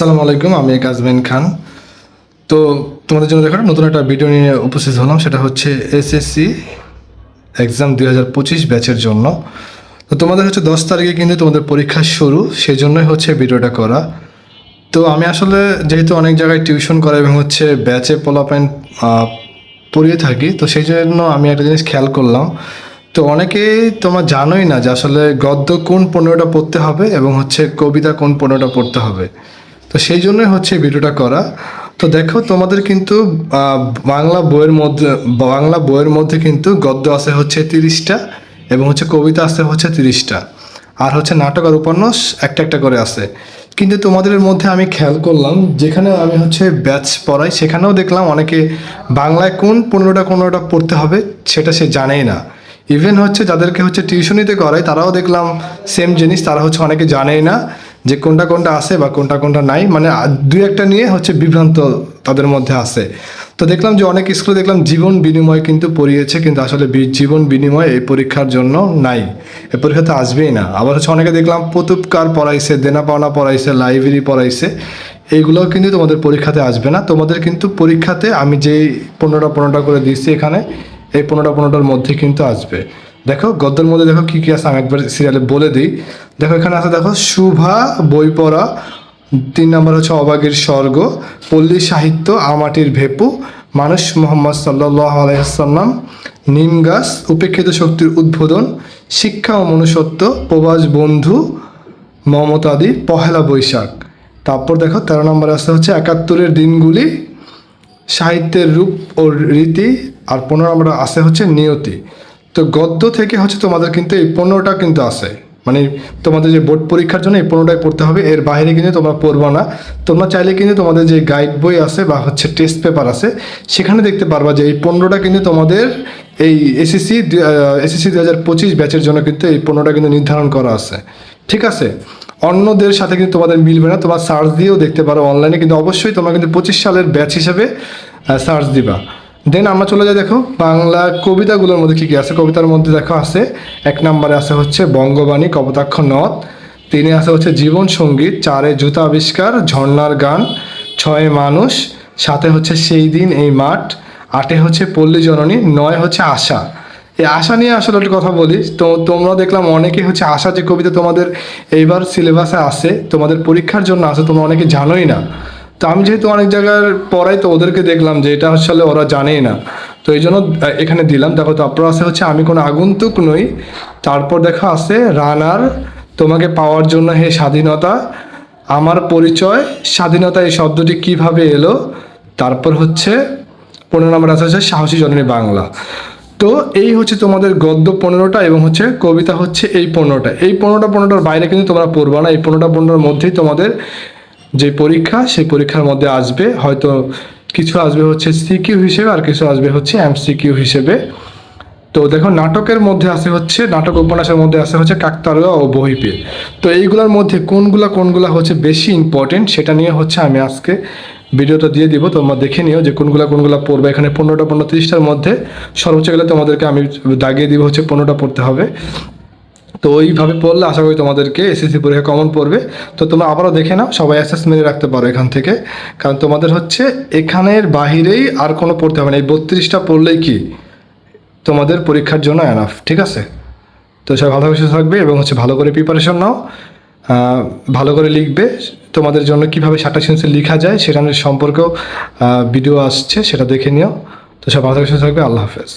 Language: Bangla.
আসসালামু আলাইকুম, আমি কাজমিন খান। তো তোমাদের জন্য দেখার নতুন একটা ভিডিও নিয়ে উপস্থিত হলাম, সেটা হচ্ছে এসএসসি এক্সাম দুই হাজার পঁচিশ ব্যাচের জন্য। তো তোমাদের হচ্ছে দশ তারিখে কিন্তু তোমাদের পরীক্ষা শুরু সেই জন্যই হচ্ছে ভিডিওটা করা। তো আমি আসলে যেহেতু অনেক জায়গায় টিউশন করা এবং হচ্ছে ব্যাচে পোলাপেন পড়িয়ে থাকি, তো সেই জন্য আমি একটা জিনিস খেয়াল করলাম। তো অনেকেই তোমার জানোই না যে আসলে গদ্য কোন পনেরোটা পড়তে হবে এবং হচ্ছে কবিতা কোন পনেরোটা পড়তে হবে। তো সেই জন্যই হচ্ছে ভিডিওটা করা। তো দেখো, তোমাদের কিন্তু বাংলা বইয়ের মধ্যে, বাংলা বইয়ের মধ্যে কিন্তু গদ্য আছে হচ্ছে তিরিশটা এবং হচ্ছে কবিতা আছে হচ্ছে তিরিশটা। আর হচ্ছে নাটক আর উপন্যাস একটা একটা করে আছে। কিন্তু তোমাদের মধ্যে আমি খেয়াল করলাম, যেখানে আমি হচ্ছে ব্যাচ পড়াই, সেখানেও দেখলাম অনেকে বাংলায় কোন পনেরোটা পনেরোটা পড়তে হবে সেটা সে জানেই না। ইভেন হচ্ছে যাদেরকে হচ্ছে টিউশনিতে করায় তারাও দেখলাম সেম জিনিস, তারা হচ্ছে অনেকে জানেই না। যে কোনটা কোনটা আছে বা কোনটা কোনটা নাই মানে দুই একটা নিয়ে হচ্ছে বিভ্রান্ত তাদের মধ্যে আছে। তো দেখলাম যে অনেক স্কুলে দেখলাম জীবন বিনিময় কিন্তু পড়িয়েছে, কিন্তু আসলে জীবন বিনিময় এই পরীক্ষার জন্য নাই। এই পরীক্ষাতে আসবেই না। আবার হচ্ছে অনেকে দেখলাম প্রতুপকার পড়াইছে দেনা পাওনা পড়াইছে, লাইব্রেরি পড়াইছে এইগুলোও কিন্তু তোমাদের পরীক্ষাতে আসবে না। তোমাদের কিন্তু পরীক্ষাতে আমি যেই পনেরোটা পনেরোটা করে দিয়েছি এখানে, এই পনেরোটা পনেরোটার মধ্যে কিন্তু আসবে। দেখো, গদ্যের মধ্যে দেখো কি কি আছে, আমি একবার সিরিয়ালে বলে দিই। দেখো, এখানে আছে দেখো, শুভা, বই পড়া, তিন নম্বর হচ্ছে অবাগের স্বর্গ, পল্লী সাহিত্য, আমাটির ভেপু, মানুষ মোহাম্মদ সাল্লাহ আলাইসাল্লাম নিম গাছ, উপেক্ষিত শক্তির উদ্বোধন, শিক্ষা ও মনুষ্যত্ব, প্রবাস বন্ধু, মমতাদি, পহেলা বৈশাখ। তারপর দেখো, তেরো নম্বর আছে হচ্ছে একাত্তরের দিনগুলি, সাহিত্যের রূপ ও রীতি, আর পনেরো নম্বর আছে হচ্ছে নিয়তি। তো গদ্য থেকে হচ্ছে তোমাদের কিন্তু এই পনেরোটা কিন্তু আছে। মানে তোমাদের যে বোর্ড পরীক্ষার জন্য এই পনেরোটাই পড়তে হবে। এর বাইরে কিন্তু তোমরা পড়বা না। তোমরা চাইলে কিন্তু তোমাদের যে গাইড বই আছে বা হচ্ছে টেস্ট পেপার আছে, সেখানে দেখতে পারবা যে এই পনেরোটা কিন্তু তোমাদের এই এসএসসি এসএসসি দু হাজার পঁচিশ ব্যাচের জন্য কিন্তু এই পনেরোটা কিন্তু নির্ধারণ করা আছে। ঠিক আছে? অন্যদের সাথে কিন্তু তোমাদের মিলবে না। তোমার সার্চ দিয়েও দেখতে পারো। অনলাইনে কিন্তু অবশ্যই তোমরা কিন্তু পঁচিশ সালের ব্যাচ হিসেবে সার্চ দিবা। দেন আমরা চলে যাই দেখো বাংলা কবিতাগুলোর মধ্যে কী কী আছে? কবিতার মধ্যে দেখো আছে, এক নম্বরে আছে হচ্ছে বঙ্গবাণী, কপোতাক্ষ নদ, তিনে আছে হচ্ছে জীবন সংগীত, চারে জুতা আবিষ্কার, ঝর্ণার গান, ছয়ে মানুষ, সাথে হচ্ছে সেই দিন এই মাঠ, আটে হচ্ছে পল্লী জননী, নয় হচ্ছে আশা। এই আশা নিয়ে আসলে একটু কথা বলি, তো তোমরা দেখলাম অনেকে হচ্ছে আশা যে কবিতা তোমাদের এইবার সিলেবাসে আছে, তোমাদের পরীক্ষার জন্য আছে, তোমরা অনেকে জানোই না। তো আমি যেহেতু অনেক জায়গার পড়াই, তো ওদেরকে দেখলাম যে এটা আসলে ওরা জানেই না। তো এই জন্য এখানে দিলাম। দেখো তারপর আছে হচ্ছে, আমি কোনো আগন্তুক নই। তারপর দেখো আছে, রানার, তোমাকে পাওয়ার জন্য হে স্বাধীনতা, আমার পরিচয়, স্বাধীনতা এই শব্দটি কীভাবে এলো? তারপর হচ্ছে, পনেরো নম্বর আছে হচ্ছে, সাহসী জননী বাংলা। তো এই হচ্ছে তোমাদের গদ্য পনেরোটা এবং হচ্ছে কবিতা হচ্ছে এই পনেরোটা। এই পনেরোটা পনেরোটার বাইরে কিন্তু তোমরা পড়বা না। এই পনেরোটা পনেরোর মধ্যেই তোমাদের যে পরীক্ষা, সেই পরীক্ষার মধ্যে আসবে, হয়তো কিছু আসবে হচ্ছে সিকিউ হিসেবে আর কিছু আসবে হচ্ছে এমসিকিউ হিসেবে। তো দেখো, নাটকের মধ্যে আছে হচ্ছে, নাটক উপন্যাসের মধ্যে আছে হচ্ছে কাকতারুয়া ও বহিপে তো এইগুলোর মধ্যে কোনগুলা কোনগুলা হচ্ছে বেশি ইম্পর্টেন্ট সেটা নিয়ে হচ্ছে আমি আজকে ভিডিওটা দিয়ে দিব। তোমরা দেখে নিও যে কোনগুলা কোনগুলা পড়বে। এখানে পনেরোটা, পনেরো, তিরিশটার মধ্যে সর্বোচ্চ গেলে তোমাদেরকে আমি দাগিয়ে দিব হচ্ছে পনেরোটা পড়তে হবে। তো ওইভাবে পড়লে আশা করি তোমাদেরকে এসএসসি পরীক্ষা কমন পড়বে। তো তোমরা আবারও দেখে নাও, সবাই অ্যাসেসমেন্টে রাখতে পারো এখান থেকে। কারণ তোমাদের হচ্ছে এখানের বাহিরেই আর কোনো পড়তে হবে না। এই বত্রিশটা পড়লেই কি? তোমাদের পরীক্ষার জন্য অ্যানাফ ঠিক আছে? তো সবাই ভালো থাকবে এবং হচ্ছে ভালো করে প্রিপারেশন নাও। ভালো করে লিখবে। তোমাদের জন্য কীভাবে সাতটা সেন্সে লেখা যায় সেটা সম্পর্কেও ভিডিও আসছে, সেটা দেখে নিও। তো সব ভালো সুস্থ থাকবে। আল্লাহ হাফেজ।